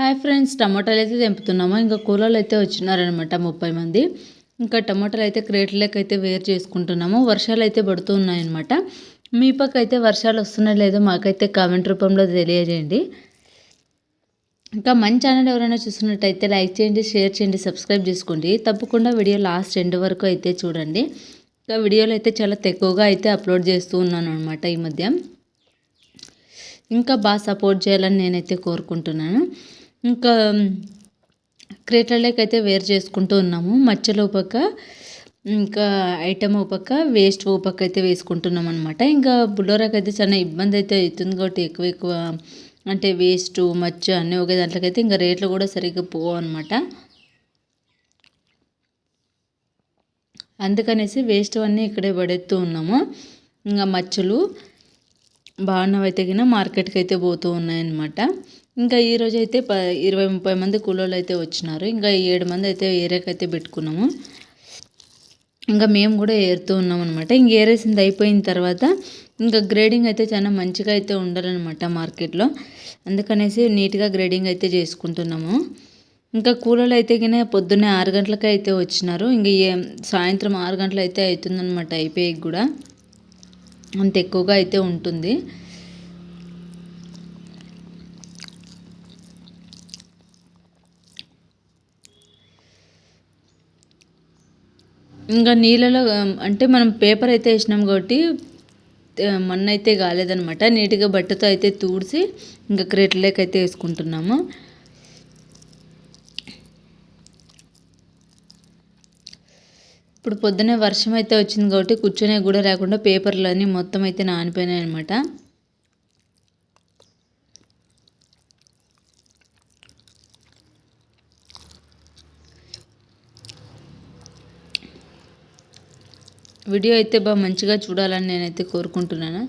Hi friends టమాటాలు అయితే తెంపుతున్నాము. ఇంకా కూలర్లు అయితే వచ్చినారనమాట ముప్పై మంది. ఇంకా టమాటాలు అయితే క్రేట్లకి అయితే వేరు చేసుకుంటున్నాము. వర్షాలు అయితే పడుతూ ఉన్నాయన్నమాట. మీ పక్క అయితే వర్షాలు వస్తున్నాయో లేదో మాకైతే కామెంట్ రూపంలో తెలియజేయండి. ఇంకా మన ఛానల్ ఎవరైనా చూస్తున్నట్టయితే లైక్ చేయండి షేర్ చేయండి సబ్స్క్రైబ్ చేసుకోండి. తప్పకుండా వీడియో లాస్ట్ ఎండ్ వరకు అయితే చూడండి. ఇంకా వీడియోలు అయితే చాలా తక్కువగా అయితే అప్లోడ్ చేస్తూ ఉన్నాను అనమాట ఈ మధ్య. ఇంకా బాగా సపోర్ట్ చేయాలని నేనైతే కోరుకుంటున్నాను. ఇంకా క్రేట్లలోకి అయితే వేరు చేసుకుంటూ ఉన్నాము. మచ్చలు పక్క ఇంకా ఐటమ్ పక్క వేస్ట్ పక్క అయితే వేసుకుంటున్నాం అనమాట ఇంకా బుల్లోరాకి అయితే చాలా ఇబ్బంది అయితే అవుతుంది కాబట్టి ఎక్కువ ఎక్కువ అంటే వేస్ట్ మచ్చ అన్నీ ఒకే దాంట్లోకైతే ఇంకా రేట్లు కూడా సరిగ్గా పోవు అనమాట అందుకనేసి వేస్ట్ అన్నీ ఇక్కడే పడేస్తూ ఉన్నాము. ఇంకా మచ్చలు బాగున్నవైతే కింద మార్కెట్కి అయితే పోతూ ఉన్నాయన్నమాట. ఇంకా ఈరోజు అయితే ప ఇరవై ముప్పై మంది కూలోళ్ళు అయితే వచ్చినారు. ఇంకా ఏడు మంది అయితే ఏరేకైతే పెట్టుకున్నాము. ఇంకా మేము కూడా ఏరుతూ ఉన్నాం అనమాట ఇంక ఏరేసింది అయిపోయిన తర్వాత ఇంకా గ్రేడింగ్ అయితే చాలా మంచిగా అయితే ఉండాలన్నమాట మార్కెట్లో. అందుకనేసి నీట్గా గ్రేడింగ్ అయితే చేసుకుంటున్నాము. ఇంకా కూలర్లు అయితే కింద పొద్దున్నే ఆరు గంటలకి అయితే వచ్చినారు. ఇంకా ఏ సాయంత్రం ఆరు గంటలు అయితే అవుతుందన్నమాట అయిపోయి కూడా. అంత ఎక్కువగా అయితే ఉంటుంది. ఇంకా నీళ్ళలో అంటే మనం పేపర్ అయితే వేసినాం కాబట్టి మన్ను అయితే కాలేదనమాట నీట్గా బట్టతో అయితే తూడిసి ఇంకా క్రేట్లోకి అయితే వేసుకుంటున్నాము. ఇప్పుడు పొద్దునే వర్షం అయితే వచ్చింది కాబట్టి కూర్చునే కూడా లేకుండా పేపర్లన్నీ మొత్తం అయితే నానిపోయినాయి అనమాట వీడియో అయితే బాగా మంచిగా చూడాలని నేనైతే కోరుకుంటున్నాను.